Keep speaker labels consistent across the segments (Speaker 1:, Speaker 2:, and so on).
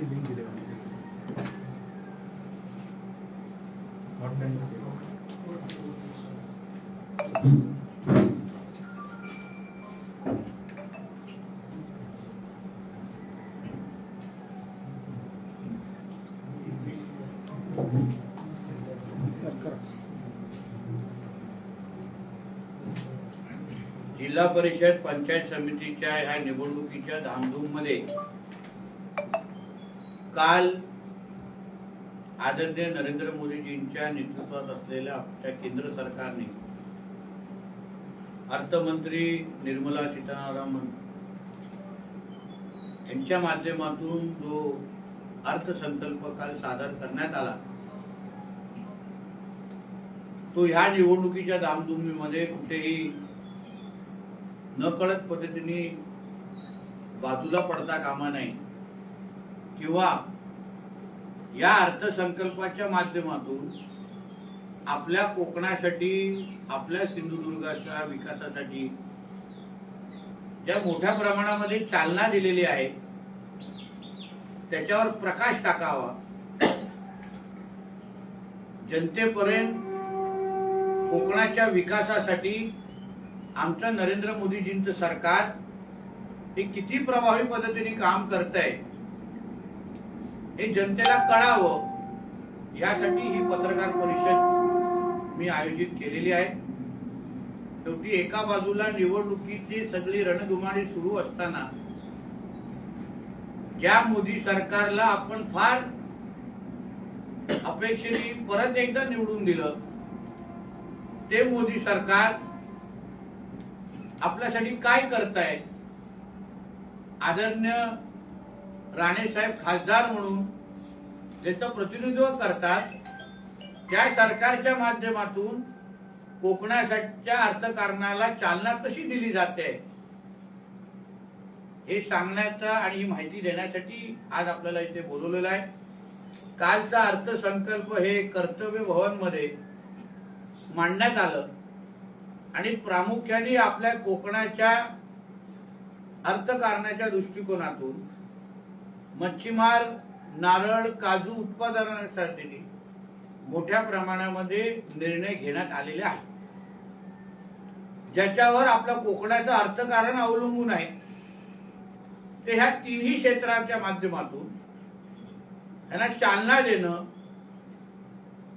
Speaker 1: ची लिंक दिली
Speaker 2: जिल्हा परिषद पंचायत समितीच्या ह्या निवडणुकीच्या धामधूममध्ये काल आदरणीय नरेंद्र मोदीजींच्या नेतृत्वात असलेल्या आपल्या केंद्र सरकारने अर्थमंत्री निर्मला सीतारामन यांच्या माध्यमातून जो अर्थसंकल्प काल सादर करण्यात आला तो ह्या निवडणुकीच्या धामधुमीमध्ये कुठेही न कळत पद्धतीने बाजूला पडता कामा नये किंवा या अर्थसंकल्पाच्या माध्यमातून आपल्या कोकणासाठी आपल्या सिंधुदुर्गाच्या विकासासाठी ज्या मोठ्या प्रमाणामध्ये चालना दिलेली आहे त्याच्यावर प्रकाश टाकावा. जनतेपर्यंत कोकणाच्या विकासासाठी आमचं नरेंद्र मोदीजींचं सरकार हे किती प्रभावी पद्धतीने काम करत आहे हे जनतेला कळावं यासाठी ही पत्रकार परिषद मी आयोजित केलेली आहे. शेवटी एका बाजूला निवडणुकीची सगळी रणधुमाळी सुरू असताना ज्या मोदी सरकारला आपण फार अपेक्षेने परत एकदा निवडून दिलं ते मोदी सरकार आपल्यासाठी काय करताय आदरणीय राणे साहेब खासदार म्हणून ज्याचं प्रतिनिधित्व करतात त्या सरकारच्या माध्यमातून कोकणाच्या अर्थकारणाला चालना कशी दिली जाते हे सांगण्याचा आणि ही माहिती देण्यासाठी आज आपल्याला इथे बोलवलेलं आहे. कालचा अर्थसंकल्प हे कर्तव्य भवनमध्ये मांडण्यात आलं आणि प्रामुख्याने आपल्या कोकणाच्या अर्थकारणाच्या दृष्टिकोनातून मच्छीमार नारळ काजू उत्पादनासाठी मोठ्या प्रमाणामध्ये निर्णय घेण्यात आलेले आहेत. ज्याच्यावर आपल्या कोकणाचं अर्थकारण अवलंबून आहे. ते ह्या तिन्ही क्षेत्राच्या माध्यमातून त्यांना चालना देणं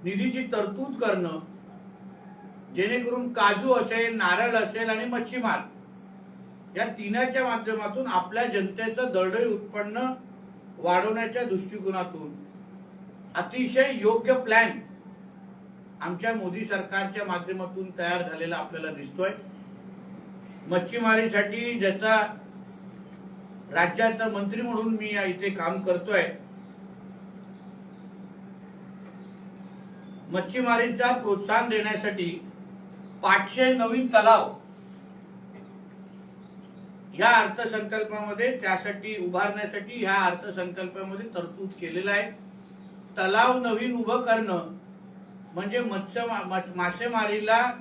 Speaker 2: निधीची तरतूद करणं जेणेकरून काजू असेल नारळ असेल आणि मच्छीमार या तिन्हाच्या माध्यमातून आपल्या जनतेचं दरडळी उत्पन्न वाढवण्याच्या दृष्टिकोनातून अतिशय योग्य प्लॅन आमच्या मोदी सरकारच्या माध्यमातून तयार झालेला आपल्याला दिसतोय. मच्छीमारीसाठी ज्याचा राज्याचा मंत्री म्हणून मी इथे काम करतोय मच्छीमारीचा प्रोत्साहन देण्यासाठी पाचशे नवीन तलाव या अर्थसंकल्पामध्ये त्यासाठी उभारण्यासाठी ह्या अर्थसंकल्पामध्ये तरतूद केलेला आहे. तलाव नवीन उभं करणं म्हणजे मत्स्य मा- मासेमारीला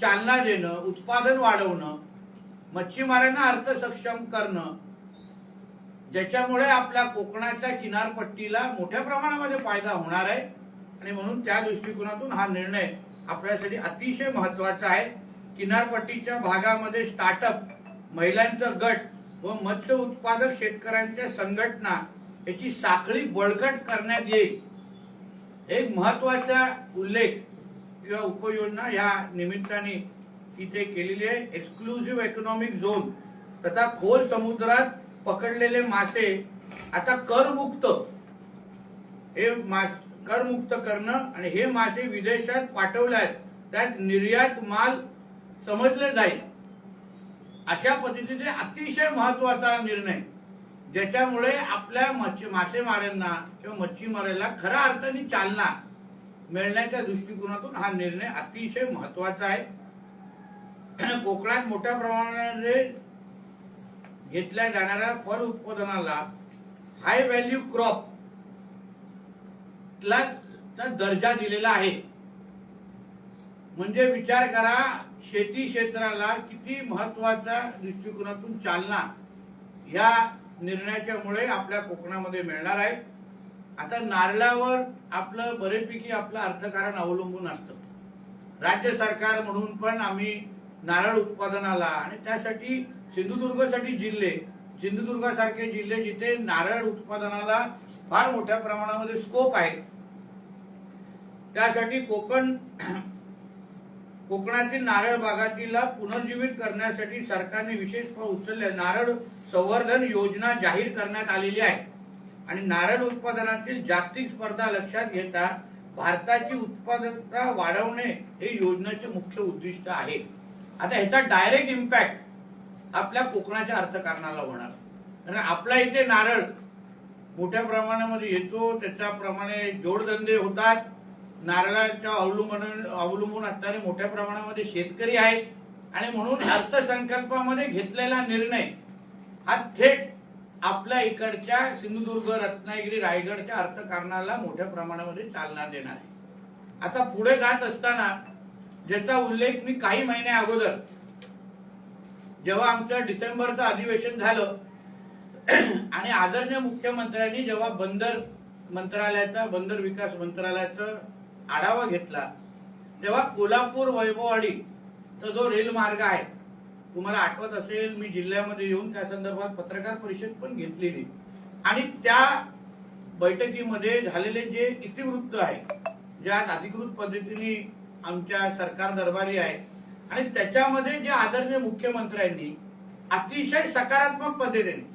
Speaker 2: चालना देणं उत्पादन वाढवणं मच्छीमारांना अर्थसक्षम करणं ज्याच्यामुळे आपल्या कोकणाच्या किनारपट्टीला मोठ्या प्रमाणामध्ये फायदा होणार आहे. आणि म्हणून त्या दृष्टिकोनातून हा निर्णय आपल्यासाठी अतिशय महत्त्वाचा आहे. किनारपट्टीच्या भागामध्ये स्टार्टअप महिलांचं गट व मत्स्य उत्पादक शेतकऱ्यांच्या संघटना याची साखळी बळकट करण्यात येईल. एक महत्त्वाचा उल्लेख किंवा उपयोजना या निमित्ताने इथे केलेली आहे. एक्सक्लुझिव्ह इकॉनॉमिक झोन तथा खोल समुद्रात पकडलेले मासे आता करमुक्त. हे करमुक्त करणं आणि हे मासे विदेशात पाठवल्यास त्यात निर्यात माल समजले जाईल. अशा पद्धतीने अतिशय महत्त्वाचा निर्णय. ज्याच्यामुळे आपल्या मच्छी मासेमाऱ्यांना किंवा मच्छीमाराला खऱ्या अर्थाने चालना मिळण्याच्या दृष्टिकोनातून हा निर्णय अतिशय महत्त्वाचा आहे. कोकणात मोठ्या प्रमाणामध्ये घेतल्या जाणाऱ्या फळ उत्पादनाला हाय व्हॅल्यू क्रॉप ला दर्जा दिलेला आहे. म्हणजे विचार करा शेती क्षेत्राला किती महत्त्वाच्या दृष्टिकोनातून चालना या निर्णयाच्यामुळे आपल्या कोकणामध्ये मिळणार आहे. आता नारळावर आपलं बरेपैकी आपलं अर्थकारण अवलंबून असतं. राज्य सरकार म्हणून पण आम्ही नारळ उत्पादनाला आणि त्यासाठी सिंधुदुर्गसाठी जिल्हे सिंधुदुर्गासारखे जिल्हे जिथे नारळ उत्पादनाला फार मोठ्या प्रमाणामध्ये स्कोप आहे. त्यासाठी कोकण कोकणातील नारळ बागातीला पुनर्जीवित करण्यासाठी सरकारने विशेष पाऊल उचलले. नारळ संवर्धन योजना जाहीर करण्यात आलेली आहे. आणि नारळ उत्पादनातील जागतिक स्पर्धा लक्षात घेता भारताची उत्पादकता वाढवणे हे योजनेचे मुख्य उद्दिष्ट आहे. आता ह्याचा डायरेक्ट इम्पॅक्ट आपल्या कोकणाच्या अर्थकारणाला होणार. कारण आपल्या इथे नारळ मोठ्या प्रमाणामध्ये येतो त्याच्याप्रमाणे जोडधंदे होतात. नारळाच्या अवलंबून अवलंबून असणारे मोठ्या प्रमाणामध्ये शेतकरी आहेत आणि म्हणून अर्थसंकल्पामध्ये घेतलेला निर्णय हा थेट आपल्या इकडच्या सिंधुदुर्ग रत्नागिरी रायगडच्या अर्थकारणाला मोठ्या प्रमाणामध्ये चालना देणार आहे. आता पुढे जात असताना ज्याचा उल्लेख मी काही महिन्या अगोदर जेव्हा आमचं डिसेंबरचं अधिवेशन झालं आणि आदरणीय मुख्यमंत्र्यांनी जेव्हा बंदर मंत्रालयाचा बंदर विकास मंत्रालयाचा आढावा घेतला. तेव्हा कोल्हापूर वैभववाडी जो रेल मार्ग आहे तुम्हाला आठवत असेल मी जिल्ह्यामध्ये येऊन त्या संदर्भात पत्रकार परिषद पण घेतलेली. आणि त्या बैठकीमध्ये झालेले जे इतिवृत्त आहे ज्यात अधिकृत पद्धतीने आमच्या सरकार दरबारी आहे आणि त्याच्यामध्ये जे आदरणीय मुख्यमंत्र्यांनी अतिशय सकारात्मक पद्धतीने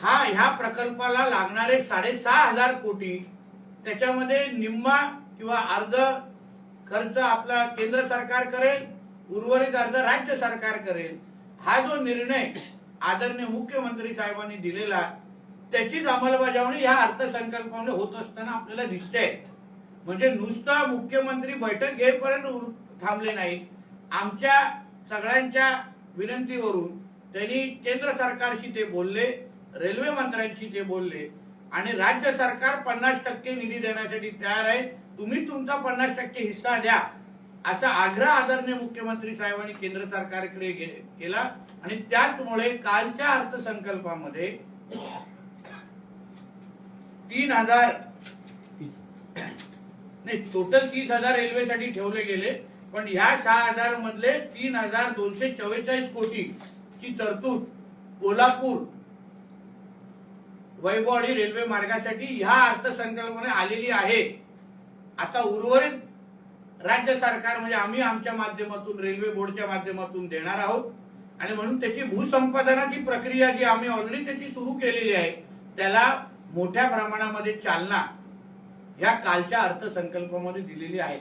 Speaker 2: हा ह्या प्रकल्पाला लागणारे साडेसहा हजार कोटी त्याच्यामध्ये निम्मा किंवा अर्ध खर्च आपला केंद्र सरकार करेल उर्वरित अर्ध राज्य सरकार करेल हा जो निर्णय आदरणीय मुख्यमंत्री साहेबांनी दिलेला त्याचीच अंमलबजावणी ह्या अर्थसंकल्पामध्ये होत असताना आपल्याला दिसते म्हणजे नुसता मुख्यमंत्री बैठक घेईपर्यंत थांबले नाही. आमच्या सगळ्यांच्या विनंतीवरून त्यांनी केंद्र सरकारशी ते बोलले रेल्वे मंत्र्यांशी ते बोलले आणि राज्य सरकार पन्नास टक्के निधी देण्यासाठी तयार आहे. तुम्ही तुमचा पन्नास टक्के हिस्सा द्या. असा आग्रह आदरणीय मुख्यमंत्री साहेबांनी केंद्र सरकारकडे केला. आणि त्याचमुळे कालच्या अर्थसंकल्पामध्ये तीन हजार नाही टोटल तीस हजार रेल्वेसाठी ठेवले गेले. पण ह्या सहा हजार मधले तीन हजार दोनशे चव्वेचाळीस कोटी ची तरतूद कोल्हापूर वैभववाडी रेल्वे मार्गासाठी ह्या अर्थसंकल्पाने आलेली आहे. आता उर्वरित राज्य सरकार म्हणजे आम्ही आमच्या माध्यमातून रेल्वे बोर्डच्या माध्यमातून देणार आहोत. आणि म्हणून त्याची भूसंपादनाची प्रक्रिया जी आम्ही ऑलरेडी त्याची सुरू केलेली आहे त्याला मोठ्या प्रमाणामध्ये चालना ह्या कालच्या अर्थसंकल्पामध्ये दिलेली आहे.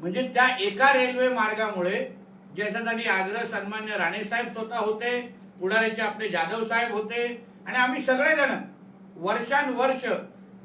Speaker 2: म्हणजे त्या एका रेल्वे मार्गामुळे ज्याच्यासाठी आग्रह सन्मान्य राणे साहेब स्वतः होते पुढाऱ्याचे आपले जाधव साहेब होते आणि आम्ही सगळेजण वर्षानुवर्ष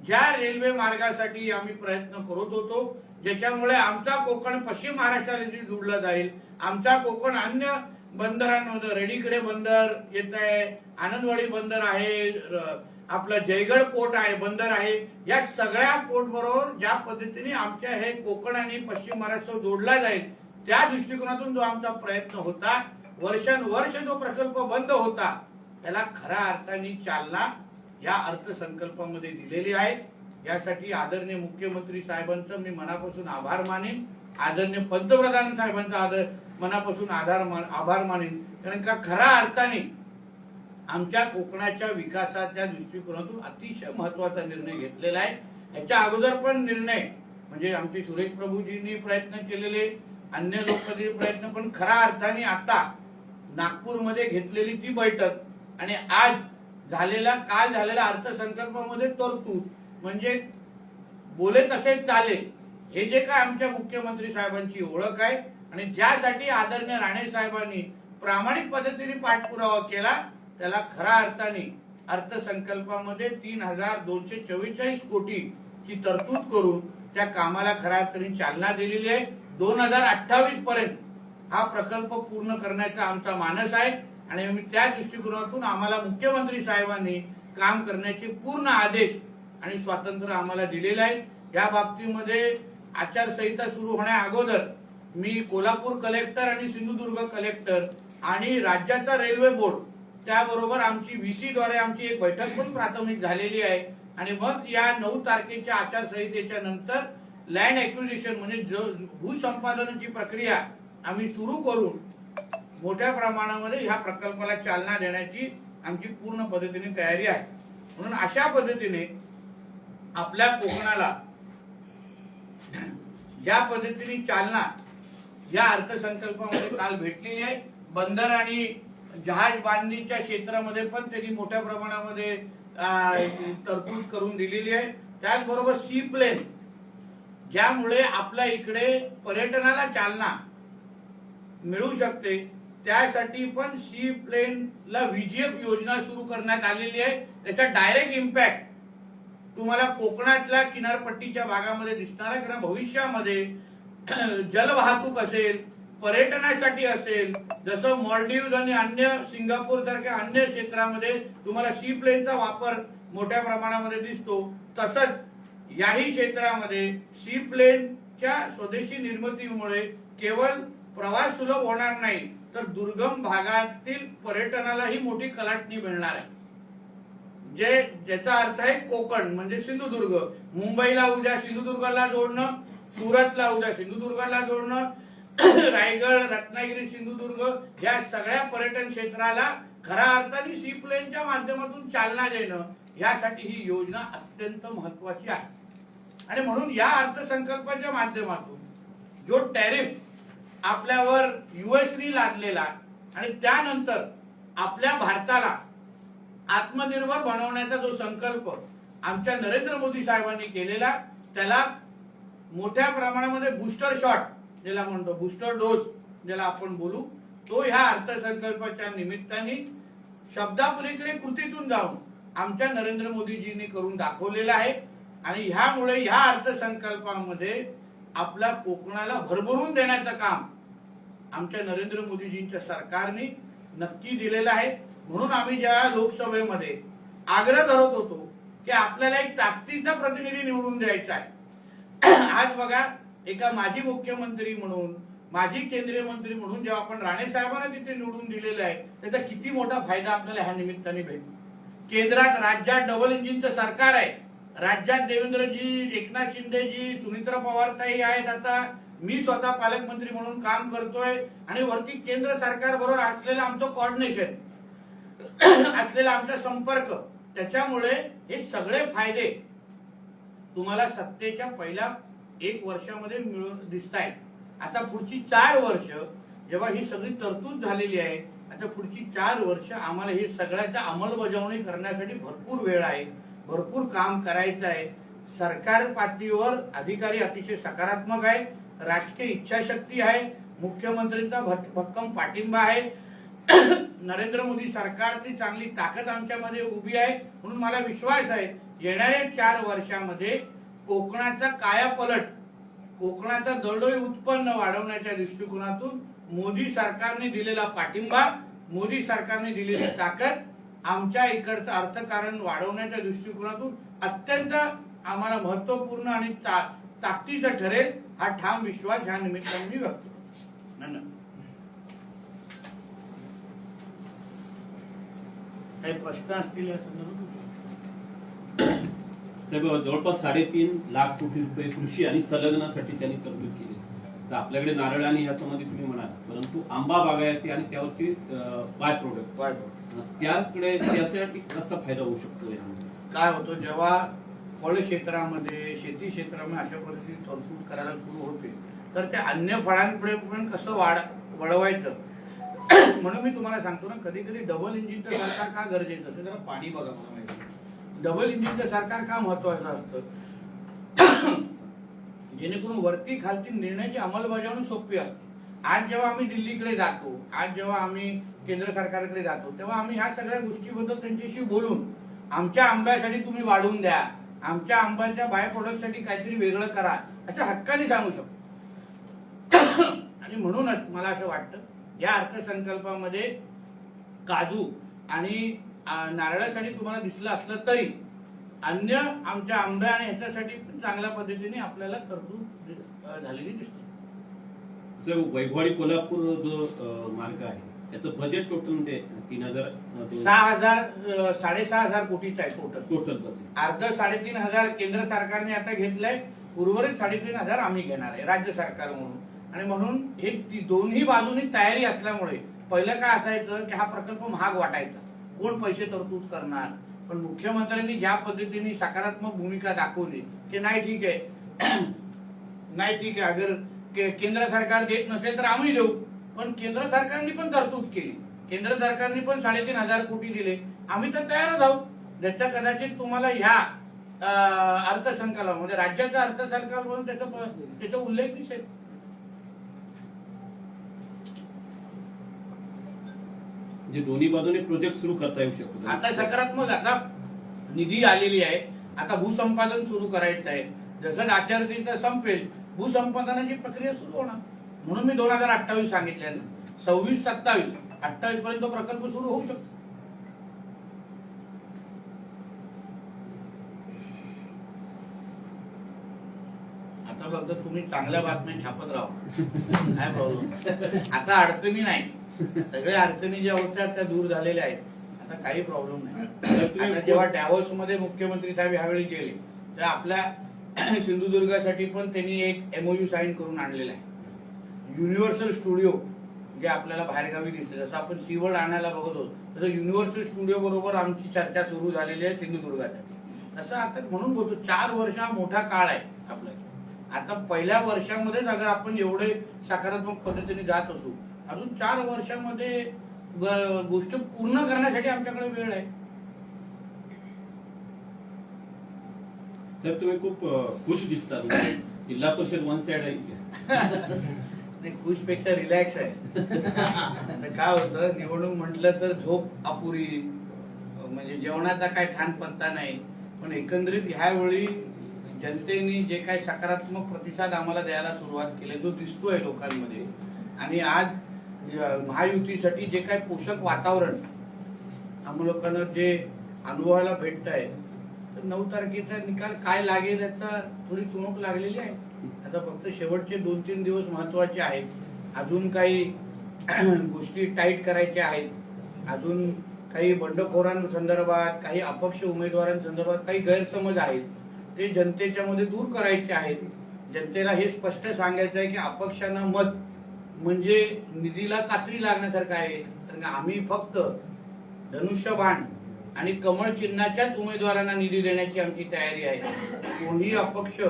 Speaker 2: ज्या रेल्वे मार्गासाठी आम्ही प्रयत्न करत होतो ज्याच्यामुळे आमचा कोकण पश्चिम महाराष्ट्राशी जोडला जाईल. आमचा कोकण अन्य बंदरांमध्ये रेडीकडे बंदर येत आहे आनंदवाडी बंदर आहे आपला आपलं जयगड पोर्ट आहे बंदर आहे. या सगळ्या पोर्ट बरोबर ज्या पद्धतीने आमच्या हे कोकण आणि पश्चिम महाराष्ट्र जोडला जाईल त्या दृष्टिकोनातून जो आमचा प्रयत्न होता वर्षानुवर्ष जो प्रकल्प बंद होता त्याला खऱ्या अर्थाने चालना या अर्थसंकल्पामध्ये दिलेली आहे. यासाठी आदरणीय मुख्यमंत्री साहेबांचं मी मनापासून आभार मानेन. आदरणीय पंतप्रधान साहेबांचा आदर मनापासून आधार मान आभार मानेन. कारण का खऱ्या अर्थाने आमच्या कोकणाच्या विकासाच्या दृष्टिकोनातून अतिशय महत्त्वाचा निर्णय घेतलेला आहे. ह्याच्या अगोदर पण निर्णय म्हणजे आमचे सुरेश प्रभूजींनी प्रयत्न केलेले अन्य लोकांनी प्रयत्न पण खऱ्या अर्थाने आता नागपूरमध्ये घेतलेली ती बैठक आणि आज झालेला काल झालेला अर्थसंकल्पामध्ये तरतूद. म्हणजे बोले तसे चालेल हे जे काय आमच्या मुख्यमंत्री साहेबांची ओळख आहे आणि ज्यासाठी आदरणीय राणे साहेबांनी प्रामाणिक पद्धतीने पाठपुरावा केला त्याला खऱ्या अर्थाने अर्थसंकल्पामध्ये तीन हजार दोनशे चव्वेचाळीस कोटी ची तरतूद करून त्या कामाला खऱ्या अर्थाने चालना दिलेली आहे. दोन हजार अठ्ठावीस पर्यंत हा प्रकल्प पूर्ण करण्याचा आमचा मानस आहे. आणि आम्ही त्या दृष्टिकोनातून आम्हाला मुख्यमंत्री साहेबांनी काम करण्याचे पूर्ण आदेश आणि स्वातंत्र्य आम्हाला दिलेलं आहे. या बाबतीमध्ये आचारसंहिता सुरू होण्या अगोदर मी कोल्हापूर कलेक्टर आणि सिंधुदुर्ग कलेक्टर आणि राज्याचा रेल्वे बोर्ड त्याबरोबर आमची व्हीसी द्वारे आमची एक बैठक पण प्राथमिक झालेली आहे. आणि मग या नऊ तारखेच्या आचारसंहितेच्या नंतर लँड ऍक्विजिशन म्हणजे भूसंपादनाची प्रक्रिया आम्ही सुरू करून मोठ्या प्रमाणामध्ये ह्या प्रकल्पाला चालना देण्याची आमची पूर्ण पद्धतीने तयारी आहे. म्हणून अशा पद्धतीने आपल्या कोकणाला ज्या पद्धतीने चालना या अर्थसंकल्पामध्ये काल भेटलेली आहे. बंदर आणि जहाज बांधणीच्या क्षेत्रामध्ये पण त्यांनी मोठ्या प्रमाणामध्ये तरतूद करून दिलेली आहे. त्याचबरोबर सी प्लेन ज्यामुळे आपल्या इकडे पर्यटनाला चालना मिळू शकते. त्यासाठी पण सी प्लेनला व्हीजीएफ योजना सुरू करण्यात आलेली आहे. त्याचा डायरेक्ट इम्पॅक्ट तुम्हाला कोकणातल्या किनारपट्टीच्या भागामध्ये दिसणार आहे. कारण भविष्यामध्ये जलवाहतूक असेल पर्यटनासाठी असेल जसं मॉलडीव आणि अन्य सिंगापूर सारख्या अन्य क्षेत्रामध्ये तुम्हाला सी प्लेनचा वापर मोठ्या प्रमाणामध्ये दिसतो. तसंच याही क्षेत्रामध्ये सी प्लेनच्या स्वदेशी निर्मितीमुळे केवळ प्रवास सुलभ होणार नाही. तर दुर्गम भागातील पर्यटनालाही मोठी कलाटणी मिळणार आहे. जे ज्याचा अर्थ आहे कोकण म्हणजे सिंधुदुर्ग. मुंबईला उद्या सिंधुदुर्गला जोडणं सुरतला उद्या सिंधुदुर्गला जोडणं रायगड रत्नागिरी सिंधुदुर्ग या सगळ्या पर्यटन क्षेत्राला खऱ्या अर्थाने सी प्लेनच्या माध्यमातून चालना देणं यासाठी ही योजना अत्यंत महत्वाची आहे. आणि म्हणून या अर्थसंकल्पाच्या माध्यमातून जो टॅरिफ आपल्यावर युएसनी लादलेला आणि त्यानंतर आपल्या भारताला आत्मनिर्भर बनवण्याचा जो संकल्प आमच्या नरेंद्र मोदी साहेबांनी केलेला त्याला मोठ्या प्रमाणामध्ये बुस्टर शॉट ज्याला म्हणतो बुस्टर डोस ज्याला आपण बोलू तो ह्या अर्थसंकल्पाच्या निमित्ताने शब्दापलीकडे कृतीतून जाऊन आमच्या नरेंद्र मोदीजींनी करून दाखवलेला आहे. आणि ह्यामुळे ह्या अर्थसंकल्पामध्ये आपल्या कोकणाला भरभरून देण्याचं काम आमच्या नरेंद्र मोदीजींच्या सरकारने नक्की दिलेलं आहे. म्हणून आम्ही ज्या लोकसभेमध्ये आग्रह धरत होतो की आपल्याला एक ताकदीचा प्रतिनिधी निवडून द्यायचा आहे. आज बघा एका माजी मुख्यमंत्री म्हणून माजी केंद्रीय मंत्री म्हणून जेव्हा आपण राणे साहेबांना तिथे निवडून दिलेलं आहे त्याचा किती मोठा फायदा आपल्याला ह्या निमित्ताने भेटतो केंद्रात राज्यात डबल इंजिनचं सरकार आहे. राज्यात देवेंद्रजी एकनाथ शिंदेजी सुनित्रा पवार ताई आहेत आता. मी स्वतः पालकमंत्री म्हणून काम करतोय आणि वरती केंद्र सरकार बरोबर असलेलं आमचं कॉर्डिनेशन असलेला आमचा संपर्क त्याच्यामुळे हे सगळे फायदे तुम्हाला सत्तेच्या पहिल्या एक वर्षामध्ये मिळून दिसत आहेत आता पुढची चार वर्ष जेव्हा ही सगळी तरतूद झालेली आहे आता पुढची चार वर्ष आम्हाला हे सगळ्याच्या अंमलबजावणी करण्यासाठी भरपूर वेळ आहे भरपूर काम करायचं आहे. सरकार पातळीवर अधिकारी अतिशय सकारात्मक आहे राजकीय इच्छाशक्ती आहे मुख्यमंत्र्यांचा भक्कम पाठिंबा आहे. नरेंद्र मोदी सरकारची चांगली ताकद आमच्यामध्ये उभी आहे म्हणून मला विश्वास आहे येणाऱ्या चार वर्षामध्ये कोकणाचा कायापलट कोकणाचा दरडोई उत्पन्न वाढवण्याच्या दृष्टिकोनातून मोदी सरकारने दिलेला पाठिंबा मोदी सरकारने दिलेली ताकद आमच्या इकडचं अर्थकारण वाढवण्याच्या दृष्टिकोनातून अत्यंत आम्हाला महत्त्वपूर्ण आणि ता- ठरेल. हा ठाम विश्वास ह्या निमित्ताने मी व्यक्त काही प्रश्न असतील
Speaker 1: जवळपास साडेतीन लाख कोटी रुपये कृषी आणि संलग्नासाठी त्यांनी तरतूद केली. तर आपल्याकडे नारळ आणि या संबंधी तुम्ही म्हणाल परंतु आंबा बागायती आणि त्यावरची बाय प्रोडक्ट
Speaker 2: काय
Speaker 1: त्याकडे त्यासाठी कसा फायदा होऊ शकतो?
Speaker 2: काय होतं जेव्हा फळ क्षेत्रामध्ये शेती क्षेत्रामध्ये अशा परिस्थिती तरतूद करायला सुरू होते. तर त्या अन्य फळांपुढे पण कसं वाढ वळवायचं? म्हणून मी तुम्हाला सांगतो ना कधी कधी डबल इंजिनचं सरकार का गरजेचं असतं? जरा पाणी बघा डबल इंजिनचं सरकार का महत्वाचं असतं? जेणेकरून वरती खालती निर्णयाची अंमलबजावणी सोपी असते. आज जेव्हा आम्ही दिल्लीकडे जातो आज जेव्हा आम्ही केंद्र सरकारकडे जातो तेव्हा आम्ही ह्या सगळ्या गोष्टीबद्दल त्यांच्याशी बोलून आमच्या आंब्यासाठी तुम्ही वाढवून द्या. आमच्या आंब्याच्या बाय प्रोडक्टसाठी काहीतरी वेगळं करा अशा हक्काने सांगू शकतो. आणि म्हणूनच मला असं वाटतं या अर्थसंकल्पामध्ये काजू आणि नारळासाठी तुम्हाला दिसलं असलं तरी अन्य आमच्या आंब्या आणि ह्याच्यासाठी पण चांगल्या पद्धतीने आपल्याला तरतूद झालेली दिसते.
Speaker 1: साहेब वैभवाडी कोल्हापूर जो मार्ग आहे त्याचं बजेट टोटल म्हणजे तीन हजार
Speaker 2: सहा हजार साडेसहा हजार कोटीचा आहे टोटल
Speaker 1: टोटल बजेट
Speaker 2: अर्ध साडेतीन हजार केंद्र सरकारने आता घेतलंय उर्वरित साडेतीन हजार आम्ही घेणार आहे राज्य सरकार म्हणून. आणि म्हणून हे दोन्ही बाजूनी तयारी असल्यामुळे पहिलं काय असायचं की हा प्रकल्प महाग वाटायचा. कोण पैसे तरतूद करणार? पण मुख्यमंत्र्यांनी ज्या पद्धतीने सकारात्मक भूमिका दाखवली की नाही ठीक आहे नाही ठीक आहे अगर केंद्र सरकार देत नसेल तर आम्ही देऊ. पण केंद्र सरकारने पण तरतूद केली. केंद्र सरकारने पण साडेतीन हजार कोटी दिले. आम्ही तर तयारच आहोत. ज्याचा कदाचित तुम्हाला ह्या अं, अर्थसंकल्पामध्ये राज्याचा अर्थसंकल्प म्हणून त्याचा त्याचा उल्लेख दिसेल.
Speaker 1: म्हणजे दोन्ही बाजूने प्रोजेक्ट सुरू करता येऊ शकतो.
Speaker 2: आता सकारात्मक आता निधी आलेली आहे. आता भूसंपादन सुरू करायचं आहे. जसं आचारसंहिता संपेल भूसंपादनाची प्रक्रिया सुरू होणार. म्हणून मी दोन हजार अठ्ठावीस सांगितले ना. सव्वीस सत्तावीस. अठ्ठावीस पर्यंत तो प्रकल्प सुरू होऊ शकतो. आता फक्त तुम्ही चांगल्या बातम्या छापत राहा. काय प्रॉब्लेम आता अडचणी नाही. सगळ्या अडचणी ज्या होत्या त्या दूर झालेल्या आहेत. आता काही प्रॉब्लेम नाही. जेव्हा डॅवोस मध्ये मुख्यमंत्री साहेब यावेळी गेले तर आपल्या सिंधुदुर्गासाठी पण त्यांनी एक एमओयू साईन करून आणलेला आहे. युनिव्हर्सल स्टुडिओ जे आपल्याला बाहेरगावी दिसते जसं आपण सीवर्ड आणायला बघत होतो तसं युनिव्हर्सल स्टुडिओ बरोबर आमची चर्चा सुरू झालेली आहे सिंधुदुर्गासाठी. तसं आता म्हणून बोलतो चार वर्ष हा मोठा काळ आहे आपला. आता पहिल्या वर्षामध्येच अगर आपण एवढे सकारात्मक पद्धतीने जात असू अजून चार वर्षामध्ये गोष्ट पूर्ण करण्यासाठी आमच्याकडे वेळ आहे.
Speaker 1: सर तुम्ही खूप खुश दिसता जिल्हा परिषद वन साइड आहे.
Speaker 2: नाही खुशपेक्षा रिलॅक्स आहे. काय होतं निवडणूक म्हटलं तर झोप अपुरी. म्हणजे जेवणाचा काय ठाण पत्ता नाही. पण एकंदरीत ह्यावेळी जनतेने जे काही सकारात्मक प्रतिसाद आम्हाला द्यायला सुरुवात केली जो दिसतोय लोकांमध्ये. आणि आज महायुतीसाठी जे काय पोषक वातावरण आम्हा लोकांना जे अनुभवायला भेटत आहे तर नऊ तारखेचा निकाल काय लागेल याचा थोडी चुणूक लागलेली आहे. आता फक्त शेवटचे दोन तीन दिवस महत्त्वाचे आहेत. अजून काही गोष्टी टाईट करायच्या आहेत. अजून काही बंडखोरांसंदर्भात काही अपक्ष उमेदवारांसंदर्भात काही गैरसमज आहेत. ते जनतेच्या मध्ये दूर करायचे आहेत. जनतेला हे स्पष्ट सांगायचं आहे की अपक्षांना मत म्हणजे निधीला कात्री लागण्यासारखं आहे. कारण का आम्ही फक्त धनुष्यबाण आणि कमळ चिन्हाच्याच उमेदवारांना निधी देण्याची आमची तयारी आहे. कोणीही अपक्ष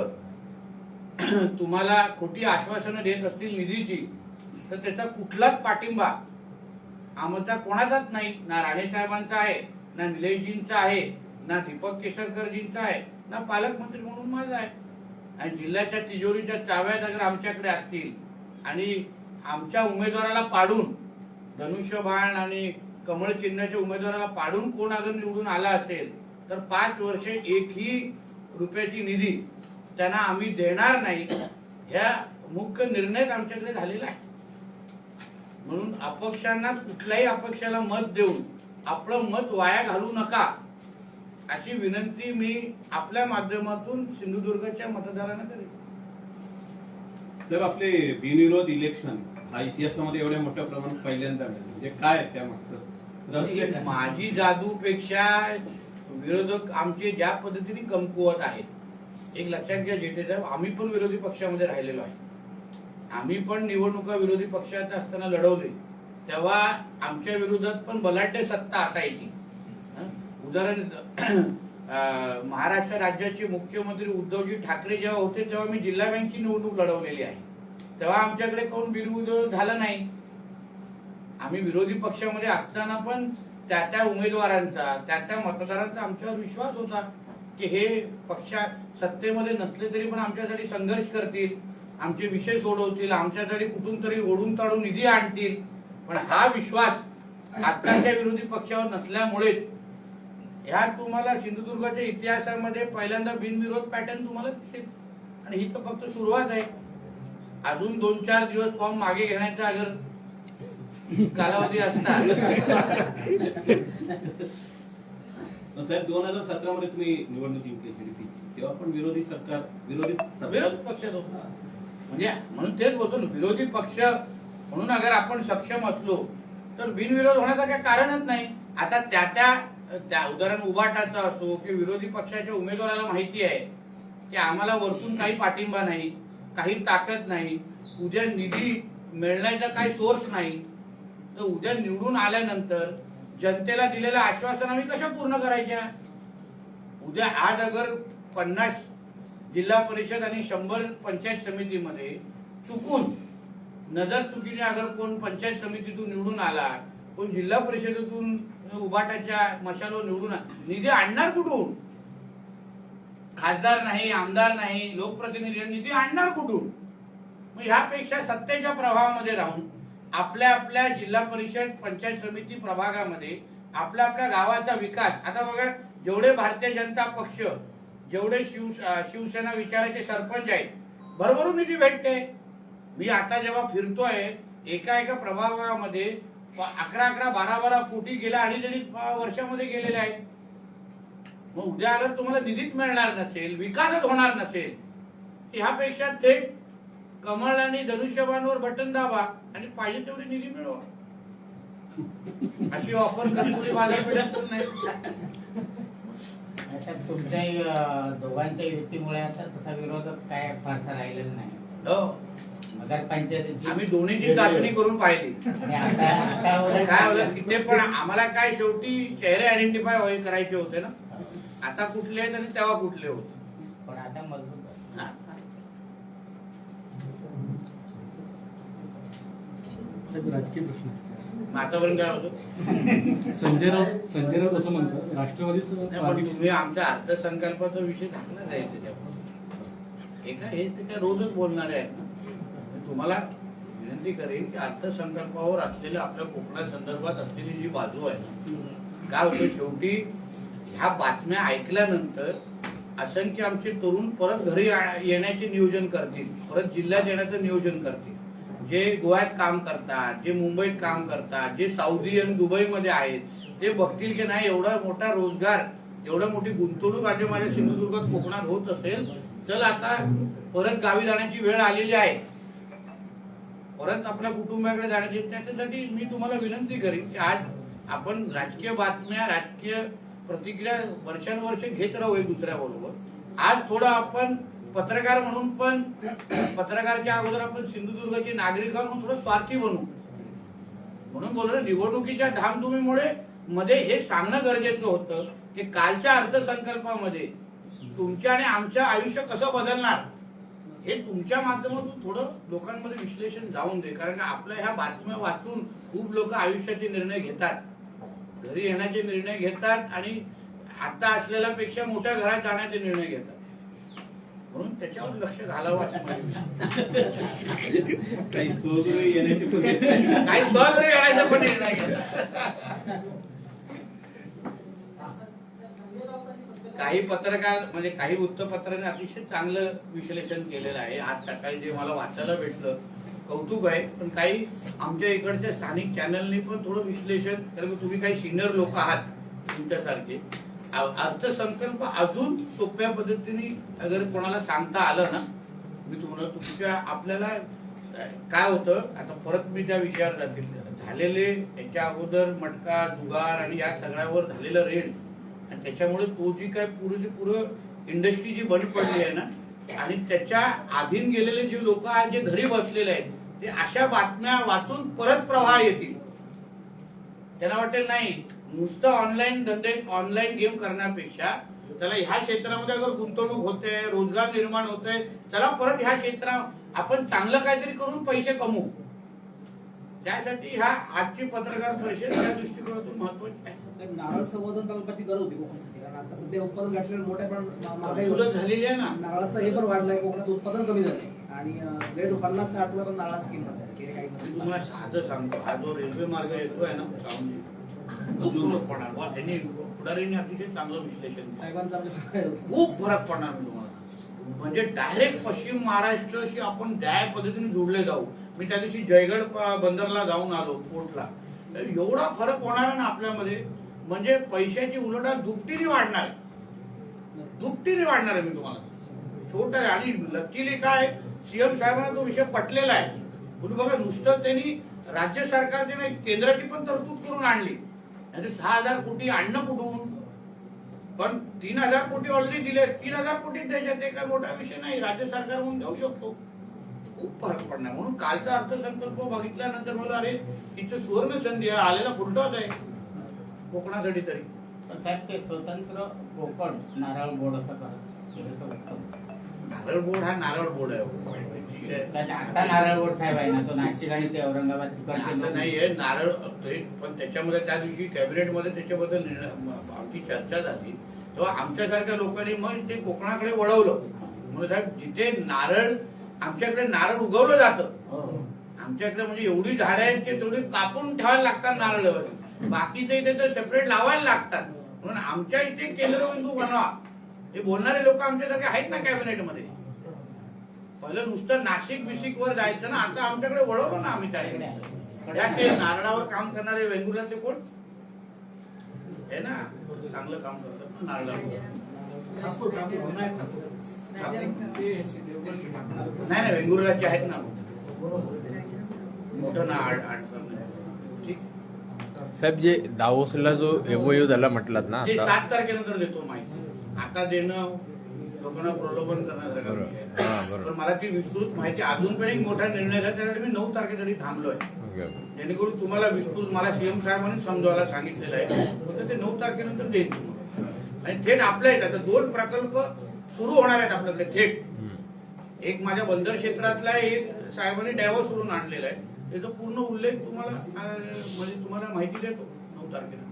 Speaker 2: तुम्हाला खोटी आश्वासनं देत असतील निधीची तर त्याचा कुठलाच पाठिंबा आमचा कोणाचाच नाही. ना राणे साहेबांचा आहे ना निलेशजींचा आहे ना दीपक केसरकरजींचा आहे ना पालकमंत्री म्हणून माझा आहे. आणि जिल्ह्याच्या तिजोरीच्या चाव्या अगर आमच्याकडे असतील आणि आमच्या उमेदवाराला पाडून धनुष्यबाण आणि कमळ चिन्हाच्या उमेदवाराला पाडून कोण अगर निवडून आला असेल तर पाच वर्षे एकही रुपयाची निधी त्यांना आम्ही देणार नाही ह्या मुख्य निर्णय आमच्याकडे झालेला आहे. म्हणून अपक्षांना कुठल्याही अपक्षाला मत देऊन आपलं मत वाया घालू नका अशी विनंती मी आपल्या माध्यमातून सिंधुदुर्गच्या मतदारांना करेन.
Speaker 1: सर आपले बिनविरोध इलेक्शन हा इतिहासामध्ये एवढ्या मोठ्या प्रमाणात पहिल्यांदा म्हणजे काय रहस्य काय?
Speaker 2: माझी जादूपेक्षा विरोधक आमचे ज्या पद्धतीने कमकुवत आहेत एक लक्षात घ्या जेटे साहेब आम्ही पण विरोधी पक्षामध्ये राहिलेलो आहे. आम्ही पण निवडणुका विरोधी पक्षात असताना लढवली. तेव्हा आमच्या विरोधात पण बलाढ्य सत्ता असायची. उदाहरण महाराष्ट्र राज्याचे मुख्यमंत्री उद्धवजी ठाकरे जेव्हा होते तेव्हा मी जिल्हा बँकची निवडणूक लढवलेली आहे. तेव्हा आमच्याकडे कोण बिनविरोध झाला नाही. आम्ही विरोधी पक्षामध्ये असताना पण त्या त्या उमेदवारांचा त्या त्या मतदारांचा आमच्यावर विश्वास होता. की हे पक्षा सत्तेमध्ये नसले तरी पण आमच्यासाठी संघर्ष करतील आमचे विषय सोडवतील आमच्यासाठी कुठून तरी ओढून ताडून निधी आणतील. पण हा विश्वास आत्ताच्या विरोधी पक्षावर नसल्यामुळे ह्या तुम्हाला सिंधुदुर्गाच्या इतिहासामध्ये पहिल्यांदा बिनविरोध पॅटर्न तुम्हाला दिसेल. आणि ही तर फक्त सुरुवात आहे. अजून दोन चार दिवस फॉर्म मागे घेण्याचा अगर कालावधी असता
Speaker 1: साहेब दोन हजार सतरा मध्ये तुम्ही निवडणूक जिंकली GDP. तेव्हा पण विरोधी सरकार विरोधी सरकार
Speaker 2: विरोधी पक्षात होता म्हणजे म्हणून तेच बोलतो ना विरोधी पक्ष म्हणून अगर आपण सक्षम असलो तर बिनविरोध होण्याचं काही कारणच नाही. आता त्या त्या त्या उदाहरण उभाटाचं असो की विरोधी पक्षाच्या उमेदवाराला माहिती आहे की आम्हाला वरतून काही पाठिंबा नाही काही ताकद नाही. उद्या निधी मिळण्याचा काही सोर्स नाही. तर उद्या निवडून आल्यानंतर जनतेला दिलेलं आश्वासन आम्ही कशा पूर्ण करायच्या? उद्या आज अगर पन्नास जिल्हा परिषद आणि शंभर पंचायत समितीमध्ये चुकून नजर चुकीने अगर कोण पंचायत समितीतून निवडून आला कोण जिल्हा परिषदेतून उभाटाच्या मशालो निवडून निधी आणणार कुठून? खासदार नाही आमदार नाही लोकप्रतिनिधी निधी आणणार कुठून? मग ह्यापेक्षा सत्तेच्या प्रभावामध्ये राहून आपल्या आपल्या जिल्हा परिषद पंचायत समिती प्रभागामध्ये आपल्या आपल्या गावाचा विकास. आता बघा जेवढे भारतीय जनता पक्ष जेवढे शिव शिवसेना विचाराचे सरपंच आहेत भरभरून निधी भेटते. मी आता जेव्हा फिरतोय एका एका प्रभागामध्ये अकरा अकरा बारा बारा कोटी गेल्या अडीच अडीच वर्षामध्ये गेलेले आहेत. मग उद्या अगर तुम्हाला निधीच मिळणार नसेल विकासच होणार नसेल. ह्यापेक्षा थेट कमळ आणि धनुष्यबाणवर बटन दाबा आणि पाहिजे तेवढी निधी मिळवा. अशी ऑफर कधी कोणी बाजारपेठेत पण नाही.
Speaker 3: अं, दोघांच्या युतीमुळे आता तसा विरोध काय फारसा राहिलेला नाही.
Speaker 2: हो.
Speaker 3: नगर पंचायतीची
Speaker 2: आम्ही दोन्हीची चाचणी करून पाहिली. काय होतं तिथे पण आम्हाला काय शेवटी चेहरे आयडेंटिफाय करायचे होते ना? आता कुठले आहेत आणि तेव्हा कुठले होते
Speaker 3: पण आता मजबूत आहे.
Speaker 2: हा.
Speaker 4: साहेब राजकीय प्रश्न.
Speaker 2: आतापर्यंत काय होतं?
Speaker 4: संजय राऊत संजय राऊत असं म्हणतात.
Speaker 2: तुम्ही आमच्या अर्थसंकल्पाचा विषय टाकला जाईल त्याच्यावर. हे हे ते काय रोजच बोलणारे आहेत ना? तुम्हाला विनंती करेन की अर्थसंकल्पावर असलेलं आपल्या कोकणासंदर्भात असलेली जी बाजू आहे ना काय होतं शेवटी ह्या बातम्या ऐकल्यानंतर असंख्य आमचे तरुण परत घरी येण्याचे नियोजन करतील परत जिल्ह्यात येण्याचं नियोजन करतील. जे गोव्यात काम करतात जे मुंबईत काम करतात जे साऊदी आणि दुबईमध्ये आहेत ते बघतील की नाही एवढा मोठा रोजगार एवढं मोठी गुंतवणूक आज माझ्या सिंधुदुर्गात कोकणात होत असेल चल आता परत गावी जाण्याची वेळ आलेली आहे. परत आपल्या कुटुंबाकडे जाण्याची त्याच्यासाठी मी तुम्हाला विनंती करीन की आज आपण राजकीय बातम्या राजकीय प्रतिक्रिया वर्षानुवर्ष घेत राहू एक दुसऱ्या बरोबर आज थोडं आपण पत्रकार म्हणून पण पत्रकारच्या अगोदर आपण सिंधुदुर्गाचे नागरिक म्हणून थोडं स्वार्थी बनू. म्हणून बोललो निवडणुकीच्या धामधुमीमुळे मध्ये हे सांगणं गरजेचं होतं की कालच्या अर्थसंकल्पामध्ये तुमच्या आणि आमच्या आयुष्य कसं बदलणार हे तुमच्या माध्यमातून थोडं लोकांमध्ये विश्लेषण जाऊन दे. कारण का आपल्या ह्या बातम्या वाचून खूप लोक आयुष्याचे निर्णय घेतात. घरी येण्याचे निर्णय घेतात आणि आता असलेल्या पेक्षा मोठ्या घरात जाण्याचे निर्णय घेतात. म्हणून त्याच्यावर लक्ष घालावं माझी.
Speaker 1: काही येण्याचे
Speaker 2: काही येण्याचा पण काही पत्रकार म्हणजे काही वृत्तपत्रांनी अतिशय चांगलं विश्लेषण केलेलं आहे. आज सकाळी जे मला वाचायला भेटलं कौतुक आहे. पण काही आमच्या इकडच्या स्थानिक चॅनलनी पण थोडं विश्लेषण कारण तुम्ही काही सिनियर लोक आहात तुमच्यासारखे. अर्थसंकल्प अजून सोप्या पद्धतीने अगर कोणाला सांगता आलं ना मी तुम्हाला तुमच्या आपल्याला काय होतं आता परत मी त्या विषयावर जातील. झालेले याच्या अगोदर मटका जुगार आणि या सगळ्यावर झालेलं रेड आणि त्याच्यामुळे तो जी काय पुरे पुरं इंडस्ट्री जी बंद पडली आहे ना आणि त्याच्या आधीन गेलेले जे लोक आहेत जे घरी बसलेले आहेत ते अशा बातम्या वाचून परत प्रवाह येतील. त्यांना वाटेल नाही नुसतं ऑनलाईन धंदे ऑनलाईन गेम करण्यापेक्षा त्याला ह्या क्षेत्रामध्ये अगर गुंतवणूक होते रोजगार निर्माण होते चला परत ह्या क्षेत्रात आपण चांगलं काहीतरी करून पैसे कमवू त्यासाठी ह्या आजची पत्रकार परिषद त्या दृष्टिकोनातून महत्वाची आहे
Speaker 5: नारळ संवर्धन प्रकल्पाची गरज होती कोकणासाठी कारण आता सध्या उत्पादन घातलेलं मोठ्या प्रमाणात.
Speaker 2: झालेली आहे ना
Speaker 5: नारळाचं हे पण वाढलंय कोकणात उत्पादन कमी झालंय आणि रेट पन्नास साठ पण नारळाची किंमत आहे.
Speaker 2: तुम्हाला साधं सांगतो हा जो रेल्वे मार्ग येतोय ना खूप फरक पडणार. त्यांनी पुढारीने अतिशय चांगलं विश्लेषण खूप फरक पडणार मी तुम्हाला म्हणजे डायरेक्ट पश्चिम महाराष्ट्राशी आपण त्या पद्धतीने जोडले जाऊ मी त्या दिवशी जयगड बंदरला जाऊन आलो पोर्टला. तर एवढा फरक होणार आहे ना आपल्यामध्ये म्हणजे पैशाची उलटा दुपटीने वाढणार. दुपटीने वाढणार आहे मी तुम्हाला छोट आहे. आणि लकीली काय सीएम साहेबांना तो विषय पटलेला आहे. तुम्ही बघा नुसतं त्यांनी राज्य सरकारने नाही केंद्राची पण तरतूद करून आणली. नाही सहा हजार कोटी आणणं कुठून? पण तीन हजार कोटी ऑलरेडी दिले तीन हजार कोटी द्यायचे ते काय मोठा विषय नाही. राज्य सरकार म्हणून देऊ शकतो. खूप फरक पडणार. म्हणून कालचा अर्थसंकल्प बघितल्यानंतर मला अरे तिथे सुवर्ण संधी आहे आलेला फुलटॉस आहे. कोकणासाठी तरी.
Speaker 3: साहेब ते स्वतंत्र कोकण नारळ बोर्ड असं करा केलं तर उत्तम
Speaker 2: नारळ बोर्ड हा नारळ बोर्ड आहे.
Speaker 3: आता नारळ बोर्ड साहेब आहे ना तो नाशिक आणि ते औरंगाबाद
Speaker 2: असं नाहीये नारळ पण त्याच्यामध्ये त्या दिवशी कॅबिनेटमध्ये त्याच्याबद्दल निर्णय म- आमची चर्चा झाली. तेव्हा आमच्यासारख्या लोकांनी मग ते कोकणाकडे वळवलं. म्हणजे साहेब जिथे नारळ आमच्याकडे नारळ उगवलं जातं.
Speaker 3: हो.
Speaker 2: आमच्याकडे म्हणजे एवढी झाडं आहेत की तेवढी कापून ठेवायला लागतात नारळ बाकीचे इथे तर सेपरेट लावायला लागतात. म्हणून आमच्या इथे केंद्रबिंदू बनवा. हे बोलणारे लोक आमच्यासारखे आहेत ना कॅबिनेटमध्ये. पहिलं नुसतं नाशिक बिशिक वर जायचं ना आता आमच्याकडे वळवलं ना आम्ही त्या त्या ते नारळावर काम करणारे वेंगुर्ल्याचे कोण? हे ना चांगलं काम करतात ना नारळावर. नाही नाही वेंगुर्ल्याचे आहेत ना. मोठं ना आठ आठ ठीक.
Speaker 6: साहेब जे दावोसला जो एमओयू झाला म्हटलात ना
Speaker 2: सात तारखेनंतर देतो माहिती. आता देणं लोकांना प्रलोभन
Speaker 6: हा.
Speaker 2: पण मला ती विस्तृत माहिती अजून पण एक मोठा निर्णय झाला त्यासाठी मी नऊ तारखेसाठी थांबलोय. जेणेकरून तुम्हाला विस्तृत मला सीएम साहेबांनी समजावायला सांगितलेलं आहे. फक्त ते नऊ तारखेनंतर तुम्हाला. आणि थेट आपल्या आहेत आता दोन प्रकल्प सुरू होणार आहेत आपल्याकडे थेट. एक माझ्या बंदर क्षेत्रातला एक साहेबांनी डॅवो सोडून आणलेला आहे. त्याचा पूर्ण उल्लेख तुम्हाला म्हणजे तुम्हाला माहिती देतो नऊ तारखेला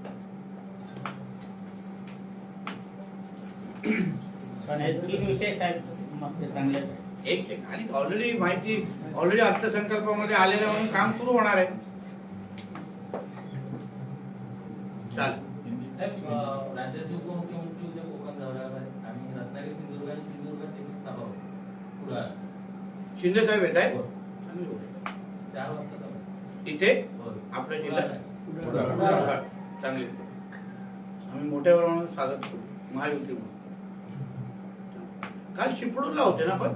Speaker 3: पण हे तीन विषय साहेब मस्त चांगले आहेत.
Speaker 2: एक एक. आणि ऑलरेडी माहिती ऑलरेडी अर्थसंकल्पामध्ये आलेलं आहे म्हणून काम सुरू होणार आहे. चालेल.
Speaker 7: साहेब अं, राज्याचे उपमुख्यमंत्री उद्या कोकण दौऱ्यावर आहेत आणि रत्नागिरी सिंधुदुर्ग आणि सिंधुदुर्गात सभा पुढं
Speaker 2: शिंदे साहेब येत आहेत?
Speaker 7: हो.
Speaker 2: चांगली गोष्ट.
Speaker 7: चार वाजता सभा.
Speaker 2: इथे?
Speaker 7: हो.
Speaker 2: आपल्या जिल्ह्यात. चांगली आम्ही मोठ्या प्रमाणात स्वागत करू. महायुती म्हणून काल चिपळूणला होते ना पण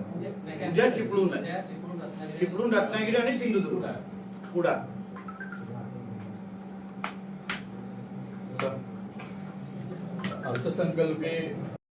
Speaker 2: उद्या चिपळूण आहे.
Speaker 7: उद्या चिपळूण रत्नागिरी.
Speaker 2: चिपळूण रत्नागिरी आणि सिंधुदुर्ग. कुडा
Speaker 8: अर्थसंकल्पे